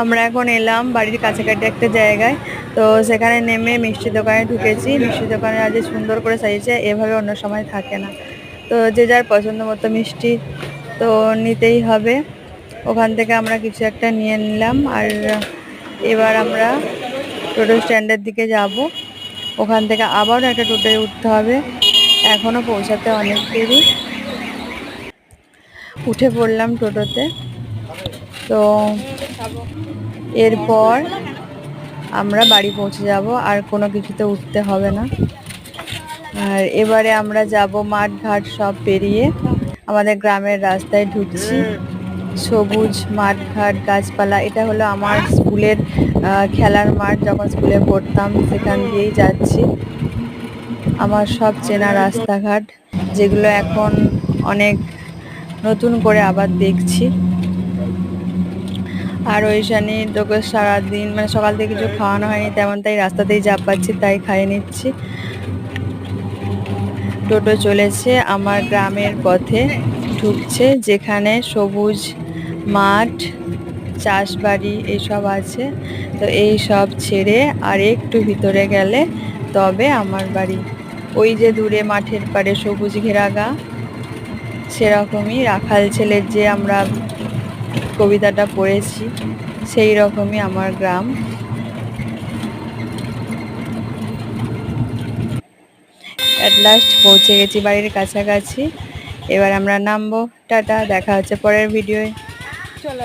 আমরা এখন এলাম বাড়ির কাছাকাছি একটা জায়গায়। তো সেখানে নেমে মিষ্টি দোকানে ঢুকেছি। মিষ্টি দোকানে আজ সুন্দর করে সাজিয়েছে, এভাবে অন্য সময় থাকে না। তো যে যার পছন্দ মতো মিষ্টি তো নিতেই হবে। ওখান থেকে আমরা কিছু একটা নিয়ে নিলাম। আর এবার আমরা টোটো স্ট্যান্ডের দিকে যাব। ওখান থেকে আবারও একটা টোটোয় উঠতে হবে। এখনও পৌঁছাতে অনেক দেরি। উঠে পড়লাম টোটোতে। তো এরপর আমরা বাড়ি পৌঁছে যাব, আর কোনো কিছুতে উঠতে হবে না। আর এবারে আমরা যাব মাঠ ঘাট সব পেরিয়ে। আমাদের গ্রামের রাস্তায় ঢুকছি। সবুজ মাঠ ঘাট গাছপালা, এটা হলো আমার স্কুলের খেলার মাঠ। যখন স্কুলে পড়তাম, সেখান দিয়েই যাচ্ছি। আমার সব চেনা রাস্তাঘাট, যেগুলো এখন অনেক নতুন করে আবার দেখছি। আর ওই শানি তোকে সারাদিন মানে সকাল থেকে কিছু খাওয়ানো হয়নি, তেমন তাই রাস্তাতেই যা পাচ্ছি তাই খাইয়ে নিচ্ছি। টোটো চলেছে আমার গ্রামের পথে, ঢুকছে যেখানে সবুজ মাঠ, চাষবাড়ি এইসব আছে। তো এই সব ছেড়ে আর একটু ভিতরে গেলে তবে আমার বাড়ি। ওই যে দূরে মাঠের পাড়ে সবুজ ঘেরা গা সেরকমই রাখাল ছেলের যে আমরা কবিতাটা পড়েছি, সেই রকমই আমার গ্রাম। অ্যাট লাস্ট পৌঁছে গেছি বাড়ির কাছাকাছি। এবার আমরা নামবো, টাটা, দেখা হচ্ছে পরের ভিডিওয়ে চলো।